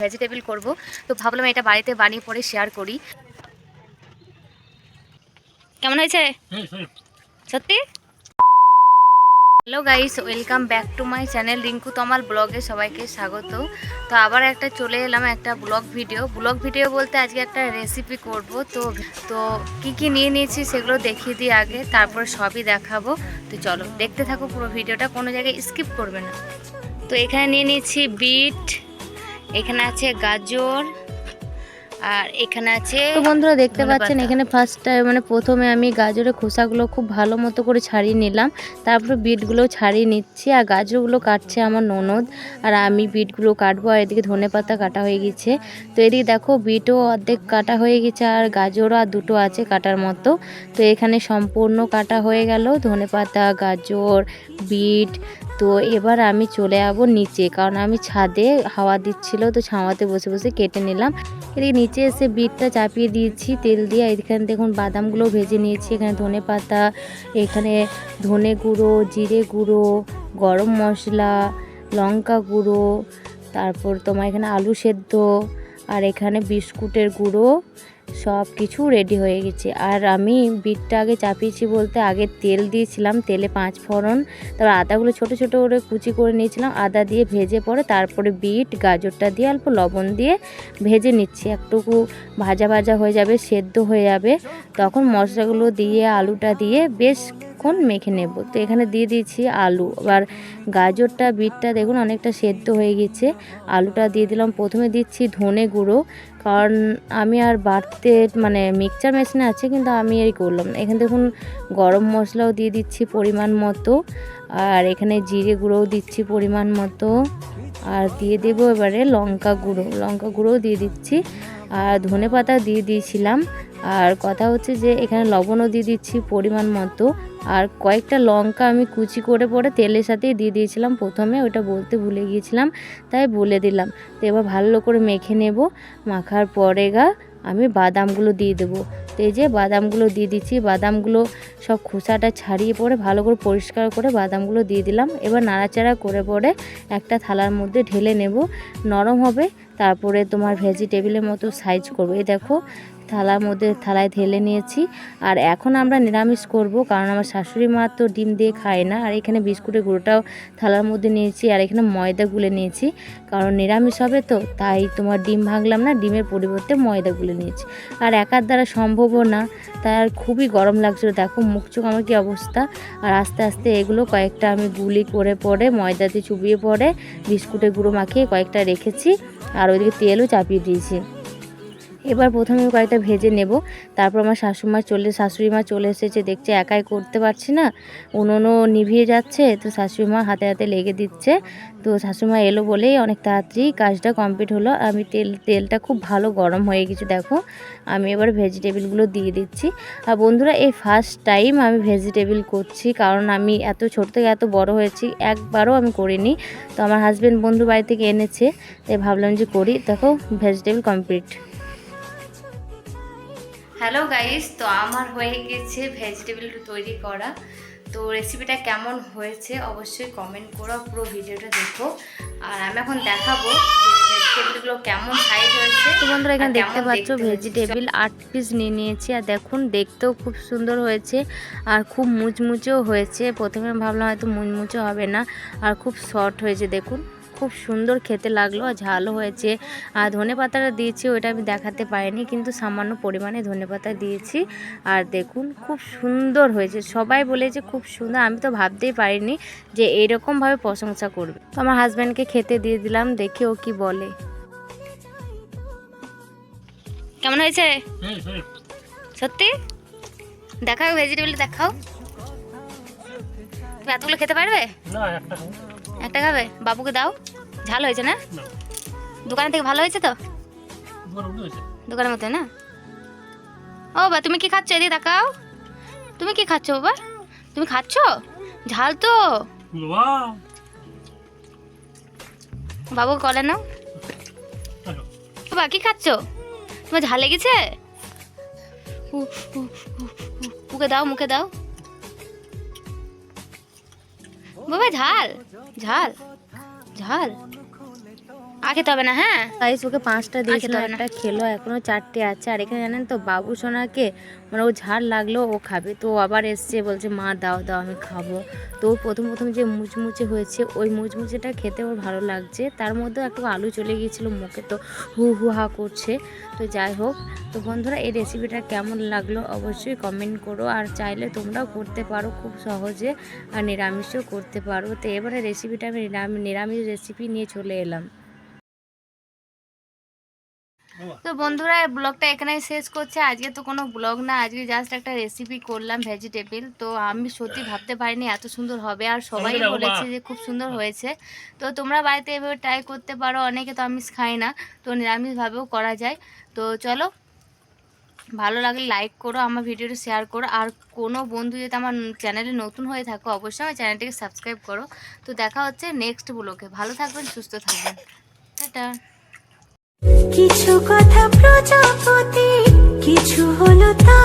Vegetable করব। তো ভাবলাম এটা বাড়িতে বানিয়ে পরে শেয়ার করি। কেমন হয়েছে? সত্যি? Hello guys welcome back to my channel Rinku Tamal ব্লগে সবাইকে স্বাগত। তো আবার একটা চলে এলাম একটা ব্লগ ভিডিও ব্লগ ভিডিও বলতে আজকে একটা রেসিপি করব। তো তো কি কি নিয়ে নিয়েছি সেগুলো দেখিয়ে দিই আগে তারপর সবই দেখাবো। তো চলো দেখতে থাকো পুরো ভিডিওটা কোনো জায়গায় স্কিপ করবে না। তো এখানে নিয়ে নিয়েছি বিট এখানে আছে গাজর আর এখানে আছে তো বন্ধুরা দেখতে পাচ্ছেন এখানে ফার্স্ট টাইম মানে প্রথমে আমি গাজরের খোসাগুলো খুব ভালো মতো করে ছাড়িয়ে নিলাম। তারপরে বিটগুলো ছাড়িয়ে নিচ্ছি আর গাজরগুলো কাটছে আমার ননদ আর আমি বিটগুলো কাটবো আর এদিকে ধনে পাতা কাটা হয়ে গেছে। তো এদিকে দেখো বিটও অর্ধেক কাটা হয়ে গেছে আর গাজরও আর দুটো আছে কাটার মতো। তো এখানে সম্পূর্ণ কাটা হয়ে গেল ধনে পাতা গাজর বিট তো এবার আমি চলে যাব নিচে। কারণ আমি ছাদে হাওয়া দিচ্ছিল, তো ছাওয়াতে বসে বসে কেটে নিলাম। এদিকে নিচে এসে বিটটা চাপিয়ে দিয়েছি, তেল দিয়ে। এখানে দেখুন বাদামগুলো ভেজে নিয়েছি, এখানে ধনে পাতা, এখানে ধনে গুঁড়ো, জিরে গুঁড়ো, গরম মশলা, লঙ্কা গুঁড়ো, তারপর তোমার এখানে আলু সেদ্ধ, আর এখানে বিস্কুটের গুঁড়ো সব কিছু রেডি হয়ে গেছে। আর আমি বিটটা আগে চাপিয়েছি বলতে আগে তেল দিয়েছিলাম, তেলে পাঁচ ফোড়ন, তারপর আদাগুলো ছোট ছোট করে কুচি করে নিয়েছিলাম, আদা দিয়ে ভেজে পরে তারপরে বিট, গাজরটা দিয়ে অল্প লবণ দিয়ে ভেজে নিচ্ছি। একটুকু ভাজা ভাজা হয়ে যাবে, সেদ্ধ হয়ে যাবে। তখন মশলাগুলো দিয়ে, আলুটা দিয়ে বেশক্ষণ মেখে নেব। তো এখানে দিয়ে দিয়েছি আলু। আবার গাজরটা, বিটটা দেখুন অনেকটা সেদ্ধ হয়ে গেছে। আলুটা দিয়ে দিলাম। প্রথমে দিচ্ছি ধনে গুঁড়ো, কারণ আমি আর বাড়তে মানে মিক্সচার মেশিনে আছে, কিন্তু আমি এই করলাম। এখানে দেখুন গরম মশলাও দিয়ে দিচ্ছি পরিমাণ মতো। আর এখানে জিরে গুঁড়োও দিচ্ছি পরিমাণ মতো। আর দিয়ে দেবো এবারে লঙ্কা গুঁড়ো। লঙ্কা গুঁড়োও দিয়ে দিচ্ছি। আর ধনে পাতা দিয়ে দিয়েছিলাম। আর কথা হচ্ছে যে এখানে লবণও দিয়ে দিচ্ছি পরিমাণ মতো। আর কয়েকটা লঙ্কা আমি কুচি করে পরে তেলের সাথেই দিয়ে দিয়েছিলাম প্রথমে, ওটা বলতে ভুলে গিয়েছিলাম, তাই বলে দিলাম। তো এবার ভালো করে মেখে নেব, মাখার পরে গা আমি বাদামগুলো দিয়ে দেবো। তো এই যে বাদামগুলো দিয়ে দিচ্ছি, বাদামগুলো সব খোসাটা ছাড়িয়ে পরে ভালো করে পরিষ্কার করে বাদামগুলো দিয়ে দিলাম। এবার নাড়াচাড়া করে পরে একটা থালার মধ্যে ঢেলে নেব, নরম হবে, তারপরে তোমার ভেজিটেবিলের মতো সাইজ করব। এই দেখো থালার মধ্যে থালায় ঢেলে নিয়েছি। আর এখন আমরা নিরামিষ করব, কারণ আমার শাশুড়ি মা তো ডিম দিয়ে খায় না। আর এখানে বিস্কুটের গুঁড়োটাও থালার মধ্যে নিয়েছি, আর এখানে ময়দা গুলে নিয়েছি, কারণ নিরামিষ হবে তো, তাই তোমার ডিম ভাঙলাম না, ডিমের পরিবর্তে ময়দা গুলে নিয়েছি। আর একার দ্বারা সম্ভবও না তার খুবই গরম লাগছিল। দেখো, মুখ চোখ আমার কি অবস্থা? আর আস্তে আস্তে এগুলো কয়েকটা আমি গুলি করে পরে ময়দাতে চুবিয়ে পরে, বিস্কুটের গুঁড়ো মাখিয়ে কয়েকটা রেখেছি, আর ওইদিকে তেলও চাপিয়ে দিয়েছি। এবার প্রথমে কয়েকটা ভেজে নেব। তারপর আমার শাশুড়িমা চলে শাশুড়ি মা চলে এসেছে, দেখছে একাই করতে পারছি না। উনুনও নিভিয়ে যাচ্ছে, তো শাশুড়ি মা হাতে হাতে লেগে দিচ্ছে। তো শাশুড়ি মা এলো বলেই অনেক তাড়াতাড়ি কাজটা কমপ্লিট হলো। আমি তেল, তেলটা খুব ভালো গরম হয়ে গেছে, দেখো। আমি এবার ভেজিটেবিলগুলো দিয়ে দিচ্ছি। আর বন্ধুরা, এই ফার্স্ট টাইম আমি ভেজিটেবিল করছি, কারণ আমি এত ছোট থেকে এত বড় হয়েছি, একবারও আমি করিনি। তো আমার হাজব্যান্ড বন্ধু বাড়ি থেকে এনেছে, তাই ভাবলাম যে করি। দেখো, ভেজিটেবিল কমপ্লিট। হ্যালো গাইস তো আমার হয়ে গেছে ভেজিটেবল তৈরি করা। তো রেসিপিটা কেমন হয়েছে অবশ্যই কমেন্ট করো পুরো ভিডিওটা দেখো। আর আমি এখন দেখাবো ভেজিটেবলগুলো কেমন সাইজ হয়েছে তো বন্ধুরা এখানে দেখতে পাচ্ছ ভেজিটেবিল আট পিস নিয়ে নিয়েছি। আর দেখুন দেখতেও খুব সুন্দর হয়েছে আর খুব মুচমুচেও হয়েছে। প্রথমে ভাবলাম হয়তো মুচমুচে হবে না আর খুব শর্ট হয়েছে দেখুন। খুব সুন্দর খেতে লাগল আর ঝালও হয়েছে। আর ধনে পাতাটা দিয়েছি ওইটা আমি দেখাতে পারিনি কিন্তু সামান্য পরিমাণে ধনে পাতা দিয়েছি। আর দেখুন খুব সুন্দর হয়েছে। সবাই বলেছে খুব সুন্দর আমি তো ভাবতেই পারিনি যে এইরকমভাবে প্রশংসা করবে। তো আমার হাজব্যান্ডকে খেতে দিয়ে দিলাম দেখি ও কি বলে। কেমন হয়েছে? সত্যি? দেখাও ভেজিটেবল দেখাও। তুমি এতগুলো খেতে পারবে। একটা খাবে? বাবুকে দাও। ঝাল হয়েছে না? না। দোকান থেকে ভালো হয়েছে তো? দোকানের মতো না? ও বা তুমি কি খাচ্ছ? এদিকে তাকাও। তুমি কি খাচ্ছ বাবা? তুমি খাচ্ছ? ঝাল তো। বাবু। কলে নাও। বাবা কি খাচ্ছ? তোমার ঝাল লেগেছে? মুখে দাও মুখে দাও। বাবা ঝাল ঝাল। ঝাল। খেতে হবে না হ্যাঁ? গাইস ওকে পাঁচটা দিয়েছিল হবে একটা খেলো এখনও চারটে আছে। আর এখানে জানেন তো বাবু সোনাকে মানে ও ঝাড় লাগল ও খাবে। তো ও আবার এসছে বলছে মা দাও দাও আমি খাব। তো ও প্রথম প্রথম যে মুচমুচে হয়েছে ওই মুচমুচেটা খেতে ওর ভালো লাগছে। তার মধ্যেও একটু আলু চলে গিয়েছিল মুখে তো হু হু হা করছে। তো যাই হোক তো বন্ধুরা এই রেসিপিটা কেমন লাগল অবশ্যই কমেন্ট করো। আর চাইলে তোমরাও করতে পারো খুব সহজে। আর নিরামিষও করতে পারো। তো এবারে রেসিপিটা আমি নিরামিষ রেসিপি নিয়ে চলে এলাম। তো বন্ধুরা ব্লগটা এখানে শেষ করছে। আজকে তো কোনো ব্লগ না আজকে জাস্ট একটা রেসিপি করলাম ভেজিটেবিল তো আমি সত্যি ভাবতে পারিনি এত সুন্দর হবে আর সবাই বলেছে যে খুব সুন্দর হয়েছে। তো তোমরা বাড়িতে এভাবে ট্রাই করতে পারো অনেকে তো আমিষ খাই না তো নিরামিষভাবেও করা যায়। তো চলো ভালো লাগলে লাইক করো আমার ভিডিওটা শেয়ার করো আর কোনো বন্ধু যদি আমার চ্যানেলে নতুন হয়ে থাকো অবশ্যই আমার চ্যানেলটিকে সাবস্ক্রাইব করো। তো দেখা হচ্ছে নেক্সট ব্লগে ভালো থাকবেন সুস্থ থাকবেন। টাটা। কিছু কথা প্রজাপতি কিছু হলো তা